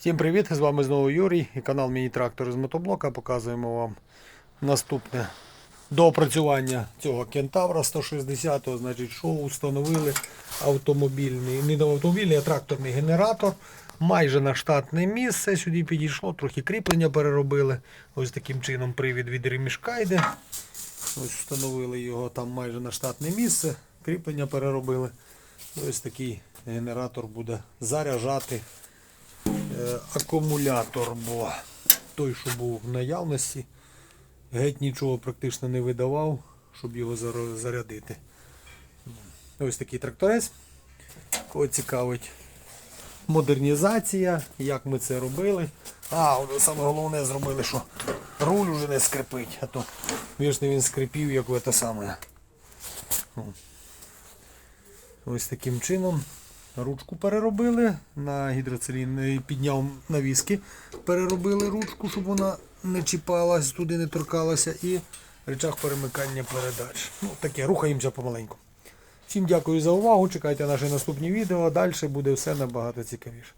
Всім привіт! З вами знову Юрій і канал Міні-Трактор з мотоблока. Показуємо вам наступне доопрацювання цього кентавра 160 Значить, що установили автомобільний, не автомобільний, а тракторний генератор. Майже на штатне місце сюди підійшло, трохи кріплення переробили. Ось таким чином привід від ремішка йде. Ось встановили його там майже на штатне місце, кріплення переробили. Ось такий генератор буде заряджати акумулятор, бо той, що був в наявності, геть нічого практично не видавав, щоб його зарядити. Ось такий тракторець. Кого цікавить модернізація, як ми це робили. А, саме головне зробили, що руль уже не скрипить, а то вічно він скрипів, як в те саме. Ось таким чином ручку переробили на гідроцилін, підняв навіски, переробили ручку, щоб вона не чіпалась, туди не торкалася, і речах перемикання передач. Ну, таке, рухаємося помаленьку. Всім дякую за увагу. Чекайте наші наступні відео, далі буде все набагато цікавіше.